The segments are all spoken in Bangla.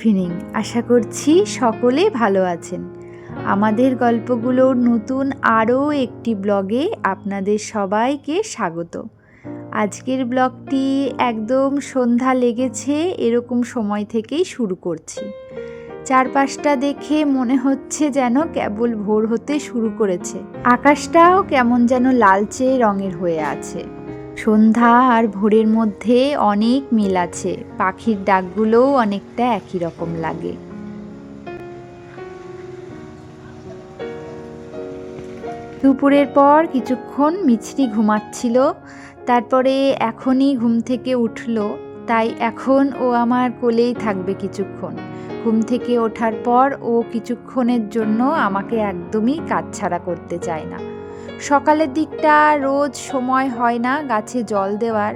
ইভিনিং আশা করছি সকলে ভালো আছেন। আমাদের গল্পগুলোর নতুন আরও একটি ব্লগে আপনাদের সবাইকে স্বাগত। আজকের ব্লগটি একদম সন্ধ্যা লেগেছে, এরকম সময় থেকেই শুরু করছি। চারপাশটা দেখে মনে হচ্ছে যেন কেবল ভোর হতে শুরু করেছে। আকাশটাও কেমন যেন লালচে রঙের হয়ে আছে। সন্ধ্যা আর ভোরের মধ্যে অনেক মিল আছে। পাখির ডাকগুলোও অনেকটা একই রকম লাগে। দুপুরের পর কিছুক্ষণ মিছরি ঘুমাচ্ছিল। তারপরে এখনই ঘুম থেকে উঠল। তাই এখন ও আমার কোলেই থাকবে কিছুক্ষণ। ঘুম থেকে ওঠার পর ও কিছুক্ষণের জন্য আমাকে একদমই কাজ ছাড়া করতে চায় না। সকালের দিকটা রোজ সময় হয় না গাছে জল দেওয়ার,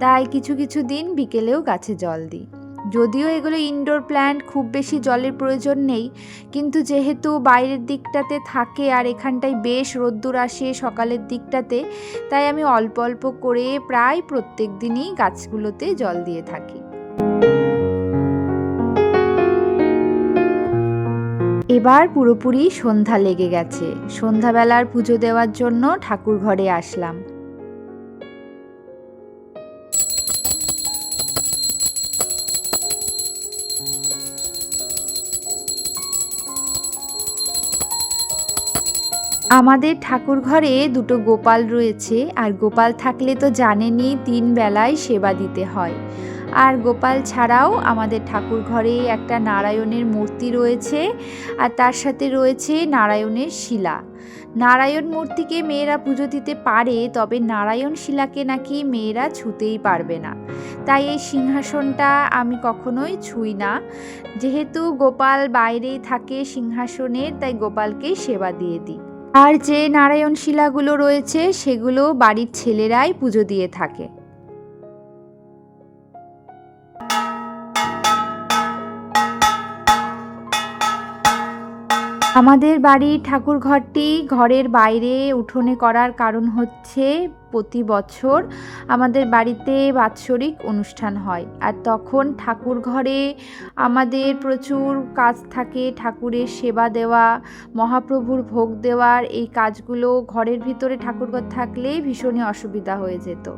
তাই কিছু কিছু দিন বিকেলেও গাছে জল দিই। যদিও এগুলো ইনডোর প্ল্যান্ট খুব বেশি জলের প্রয়োজন নেই, কিন্তু যেহেতু বাইরের দিকটাতে থাকে আর এখানটায় বেশ রোদ্দুর আসে সকালের দিকটাতে, তাই আমি অল্প অল্প করে প্রায় প্রত্যেক দিনই গাছগুলোতে জল দিয়ে থাকি। এবার পুরোপুরি সন্ধ্যা লেগে গেছে। সন্ধ্যাবেলার পুজো দেওয়ার জন্য ঠাকুর ঘরে আসলাম। আমাদের ঠাকুর ঘরে দুটো গোপাল রয়েছে, আর গোপাল থাকলে তো জানেনই তিন বেলায় সেবা দিতে হয়। আর গোপাল ছাড়াও আমাদের ঠাকুর ঘরে একটা নারায়ণের মূর্তি রয়েছে আর তার সাথে রয়েছে নারায়ণের শিলা। নারায়ণ মূর্তিকে মেয়েরা পুজো দিতে পারে, তবে নারায়ণ শিলাকে নাকি মেয়েরা ছুতেই পারবে না। তাই এই সিংহাসনটা আমি কখনোই ছুঁই না। যেহেতু গোপাল বাইরেই থাকে সিংহাসনের তাই গোপালকেই সেবা দিয়ে দিই। আর যে নারায়ণ শিলাগুলো রয়েছে, সেগুলো বাড়ির ছেলেরাই পুজো দিয়ে থাকে। আমাদের বাড়ির ঠাকুর ঘরটি ঘরের বাইরে উঠোনে করার কারণ হচ্ছে প্রতি বছর আমাদের বাড়িতে বাৎসরিক অনুষ্ঠান হয়। আর তখন ঠাকুর ঘরে আমাদের প্রচুর কাজ থাকে, ঠাকুরের সেবা দেওয়া, মহাপ্রভুর ভোগ দেওয়ার, এই কাজগুলো ঘরের ভিতরে ঠাকুরঘর থাকলে ভীষণই অসুবিধা হয়ে যেত।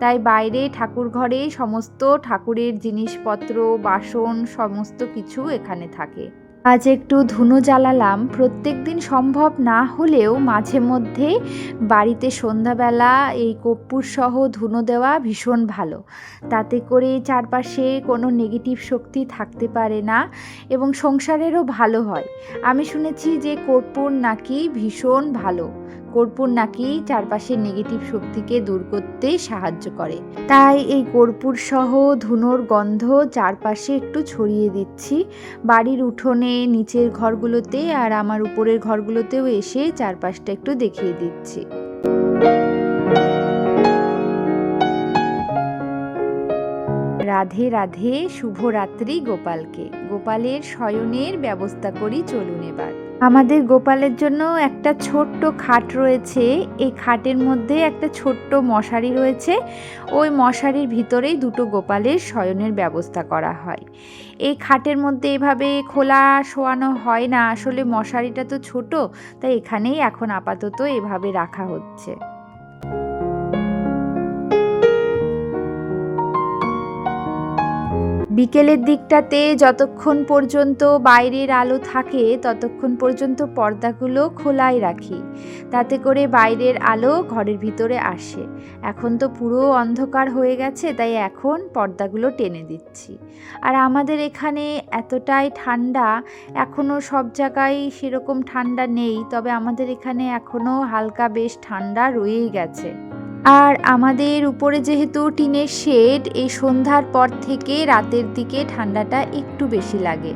তাই বাইরে ঠাকুর ঘরে সমস্ত ঠাকুরের জিনিসপত্র, বাসন, সমস্ত কিছু এখানে থাকে। আজ একটু ধুনো জ্বালালাম। প্রত্যেক দিন সম্ভব না হলেও মাঝে মধ্যে বাড়িতে সন্ধ্যাবেলা এই কর্পূর সহ ধুনো দেওয়া ভীষণ ভালো। তাতে করে চারপাশে কোনো নেগেটিভ শক্তি থাকতে পারে না এবং সংসারেরও ভালো হয়। আমি শুনেছি যে কর্পূর নাকি ভীষণ ভালো। কর্পূর নাকি চারপাশের নেগেটিভ শক্তিকে দূর করতে সাহায্য করে। তাই এই কর্পূর সহ ধুনোর গন্ধ চারপাশে একটু ছড়িয়ে দিচ্ছি। বাড়ির উঠোনে, নিচের ঘরগুলোতে আর আমার উপরের ঘরগুলোতেও এসে চারপাশটা একটু দেখিয়ে দিচ্ছি। রাধে রাধে, শুভরাত্রি গোপালকে। গোপালের শয়নের ব্যবস্থা করি, চলুন এবার। আমাদের গোপালের জন্য একটা ছোট্ট খাট রয়েছে। এই খাটের মধ্যে একটা ছোট্ট মশারি রয়েছে। ওই মশারির ভিতরেই দুটো গোপালের শয়নের ব্যবস্থা করা হয়। এই খাটের মধ্যে এভাবে খোলা শোয়ানো হয় না। আসলে মশারিটা তো ছোট, তাই এখানেই এখন আপাতত এভাবে রাখা হচ্ছে। বিকেলের দিকটাতে যতক্ষণ পর্যন্ত বাইরের আলো থাকে, ততক্ষণ পর্যন্ত পর্দাগুলো খোলাই রাখি। তাতে করে বাইরের আলো ঘরের ভিতরে আসে। এখন তো পুরো অন্ধকার হয়ে গেছে, তাই এখন পর্দাগুলো টেনে দিচ্ছি। আর আমাদের এখানে এতটাই ঠান্ডা এখনও সব জায়গায় সেরকম ঠান্ডা নেই, তবে আমাদের এখানে এখনও হালকা বেশ ঠান্ডা রয়েই গেছে। আর আমাদের উপরে যেহেতু টিনের শেড, এই সন্ধ্যার পর থেকে রাতের দিকে ঠান্ডাটা একটু বেশি লাগে।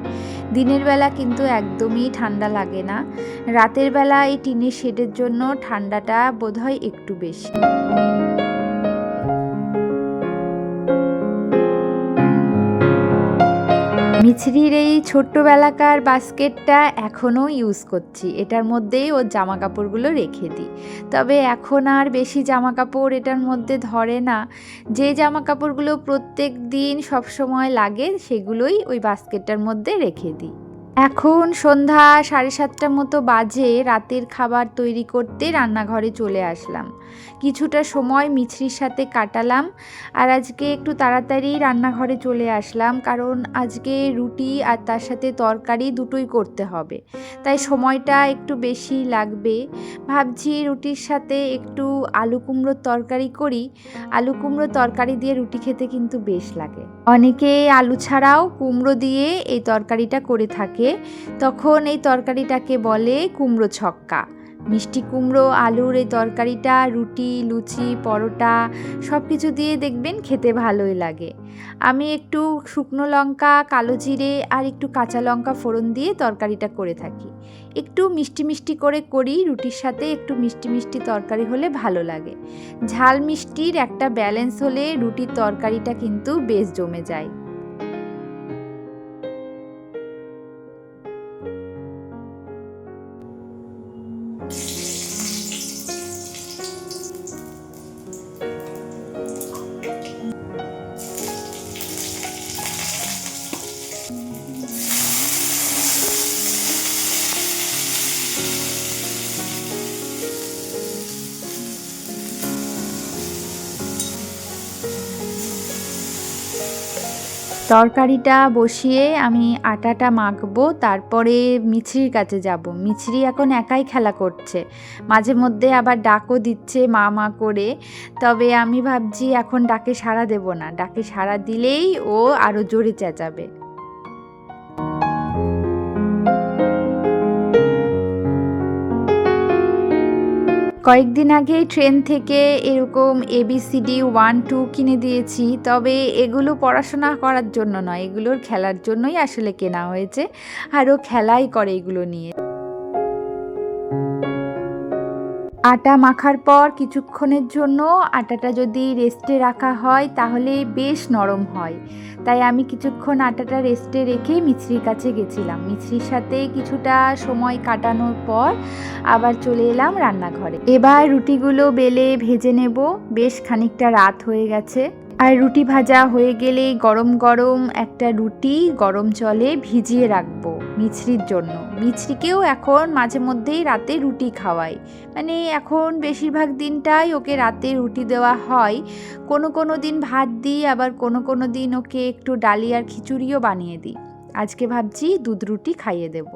দিনের বেলা কিন্তু একদমই ঠান্ডা লাগে না। রাতের বেলা এই টিনের শেডের জন্য ঠান্ডাটা বোধহয় একটু বেশি। মিছরির এই ছোট্টবেলাকার বাস্কেটটা এখনও ইউজ করছি। এটার মধ্যেই ওর জামা কাপড়গুলো রেখে দিই। তবে এখন আর বেশি জামা কাপড় এটার মধ্যে ধরে না। যে জামা কাপড়গুলো প্রত্যেক দিন সবসময় লাগে, সেগুলোই ওই বাস্কেটটার মধ্যে রেখে দিই। এখন সন্ধ্যা সাড়ে সাতটার মতো বাজে রাতের খাবার তৈরি করতে রান্নাঘরে চলে আসলাম। কিছুটা সময় মিছরির সাথে কাটালাম আর আজকে একটু তাড়াতাড়ি রান্নাঘরে চলে আসলাম কারণ আজকে রুটি আর তার সাথে তরকারি দুটোই করতে হবে। তাই সময়টা একটু বেশি লাগবে। ভাবছি রুটির সাথে একটু আলু কুমড়োর তরকারি করি। আলু কুমড়োর তরকারি দিয়ে রুটি খেতে কিন্তু বেশ লাগে। অনেকে আলু ছাড়াও কুমড়ো দিয়ে এই তরকারিটা করে থাকে। তখন এই তরকারিটাকে বলে কুমড়ো ছক্কা। মিষ্টি কুমড়ো, আলুর এই তরকারিটা, রুটি, লুচি, পরোটা সব কিছু দিয়ে দেখবেন খেতে ভালোই লাগে। আমি একটু শুকনো লঙ্কা, কালো জিরে আর একটু কাঁচা লঙ্কা ফোড়ন দিয়ে তরকারিটা করে থাকি। একটু মিষ্টি মিষ্টি করে করি, রুটির সাথে একটু মিষ্টি মিষ্টি তরকারি হলে ভালো লাগে। ঝাল মিষ্টির একটা ব্যালেন্স হলে রুটির তরকারিটা কিন্তু বেশ জমে যায়। তরকারিটা বসিয়ে আমি আটাটা মাখবো, তারপরে মিছরির কাছে যাব। মিছরি এখন একাই খেলা করছে। মাঝে মধ্যে আবার ডাকও দিচ্ছে মা মা করে। তবে আমি ভাবছি এখন ডাকে সাড়া দেব না। ডাকে সাড়া দিলেই ও আরও জোরে চেঁচাবে। কয়েকদিন আগে ট্রেন থেকে এরকম এবিসিডি ওয়ান টু কিনে দিয়েছি। তবে এগুলো পড়াশোনা করার জন্য নয়, এগুলোর খেলার জন্যই আসলে কেনা হয়েছে। আরও খেলাই করে এগুলো নিয়ে। আটা মাখার পর কিছুক্ষণের জন্য আটাটা যদি রেস্টে রাখা হয়, তাহলে বেশ নরম হয়। তাই আমি কিছুক্ষণ আটাটা রেস্টে রেখে মিছরির কাছে গেছিলাম। মিছরির সাথে কিছুটা সময় কাটানোর পর আবার চলে এলাম রান্নাঘরে। এবার রুটিগুলো বেলে ভেজে নেব। বেশ খানিকটা রাত হয়ে গেছে। আর রুটি ভাজা হয়ে গেলে গরম গরম একটা রুটি গরম জলে ভিজিয়ে রাখব মিছরির জন্য। মিছরিকেও এখন মাঝে মধ্যেই রাতে রুটি খাওয়াই। মানে এখন বেশিরভাগ দিনটাই ওকে রাতে রুটি দেওয়া হয়। কোনো কোনো দিন ভাত দিই, আবার কোনো কোনো দিন ওকে একটু ডালি আর খিচুড়িও বানিয়ে দিই। আজকে ভাবছি দুধ রুটি খাইয়ে দেব।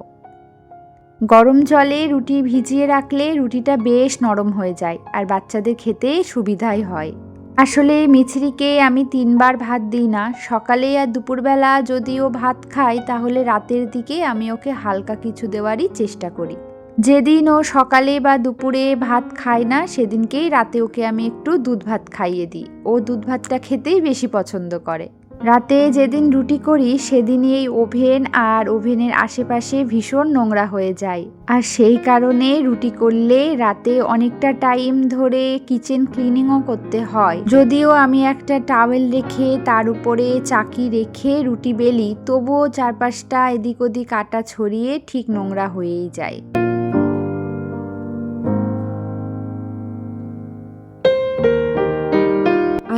গরম জলে রুটি ভিজিয়ে রাখলে রুটিটা বেশ নরম হয়ে যায়, আর বাচ্চাদের খেতে সুবিধাই হয়। আসলে মিছরিকে আমি তিনবার ভাত দিই না। সকালে আর দুপুরবেলা যদিও ভাত খাই, তাহলে রাতের দিকে আমি ওকে হালকা কিছু দেওয়ারই চেষ্টা করি। যেদিন ও সকালে বা দুপুরে ভাত খায় না, সেদিনকেই রাতে ওকে আমি একটু দুধ ভাত খাইয়ে দিই। ও দুধ ভাতটা খেতেই বেশি পছন্দ করে। রাতে যেদিন রুটি করি, সেদিনই এই ওভেন আর ওভেনের আশেপাশে ভীষণ নোংরা হয়ে যায়। আর সেই কারণে রুটি করলে রাতে অনেকটা টাইম ধরে কিচেন ক্লিনিংও করতে হয়। যদিও আমি একটা টাওয়েল রেখে তার উপরে চাকি রেখে রুটি বেলি, তবুও চারপাশটা এদিক ওদিক আটা ছড়িয়ে ঠিক নোংরা হয়েই যায়।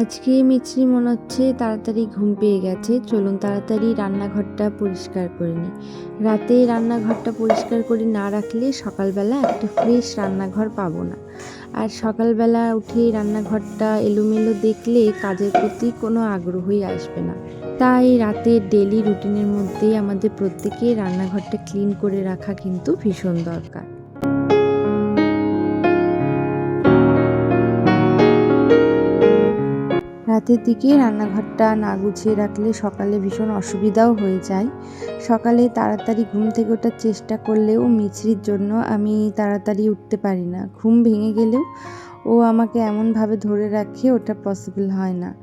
আজকে মিছরি মনে হচ্ছে তাড়াতাড়ি ঘুম পেয়ে গেছে। চলুন তাড়াতাড়ি রান্নাঘরটা পরিষ্কার করে নিই। রাতে রান্নাঘরটা পরিষ্কার করে না রাখলে সকালবেলা একটা ফ্রেশ রান্নাঘর পাবো না। আর সকালবেলা উঠে রান্নাঘরটা এলোমেলো দেখলে কাজের প্রতি কোনো আগ্রহই আসবে না। তাই রাতের ডেলি রুটিনের মধ্যেই আমাদের প্রত্যেকে রান্নাঘরটা ক্লিন করে রাখা কিন্তু ভীষণ দরকার। রাতের দিকে রান্নাঘরটা না গুছিয়ে রাখলে সকালে ভীষণ অসুবিধাও হয়ে যায়। সকালে তাড়াতাড়ি ঘুম থেকে ওঠার চেষ্টা করলেও মিছরির জন্য আমি তাড়াতাড়ি উঠতে পারি না। ঘুম ভেঙে গেলেও ও আমাকে এমনভাবে ধরে রাখে, ওটা পসিবল হয় না।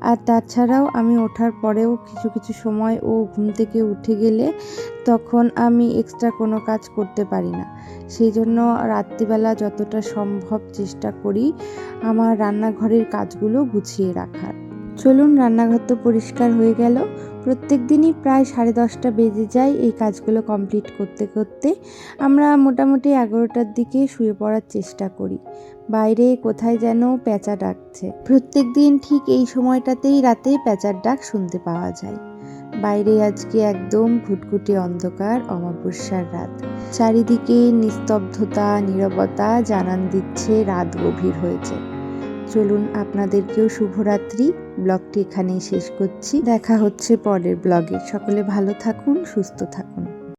আর তাছাড়াও আমি ওঠার পরেও কিছু কিছু সময় ও ঘুম থেকে উঠে গেলে তখন আমি এক্সট্রা কোনো কাজ করতে পারি না। সেই জন্য রাত্রিবেলা যতটা সম্ভব চেষ্টা করি আমার রান্নাঘরের কাজগুলো গুছিয়ে রাখার। চলুন রান্নাঘর তো পরিষ্কার হয়ে গেল। প্রত্যেক দিনই প্রায় সাড়ে দশটা বেজে যায় এই কাজগুলো কমপ্লিট করতে করতে। আমরা মোটামুটি এগারোটার দিকে শুয়ে পড়ার চেষ্টা করি। বাইরে কোথায় যেন প্যাঁচা ডাকছে। প্রত্যেক দিন ঠিক এই সময়টাতেই রাতে প্যাঁচার ডাক শুনতে পাওয়া যায়। বাইরে আজকে একদম ঘুটঘুটে অন্ধকার, অমাবস্যার রাত। চারিদিকে নিস্তব্ধতা, নীরবতা জানান দিচ্ছে রাত গভীর হয়েছে। চলুন আপনাদেরকেও শুভরাত্রি। ব্লগটি এখানেই শেষ করছি। দেখা হচ্ছে পরের ব্লগে। সকলে ভালো থাকুন, সুস্থ থাকুন।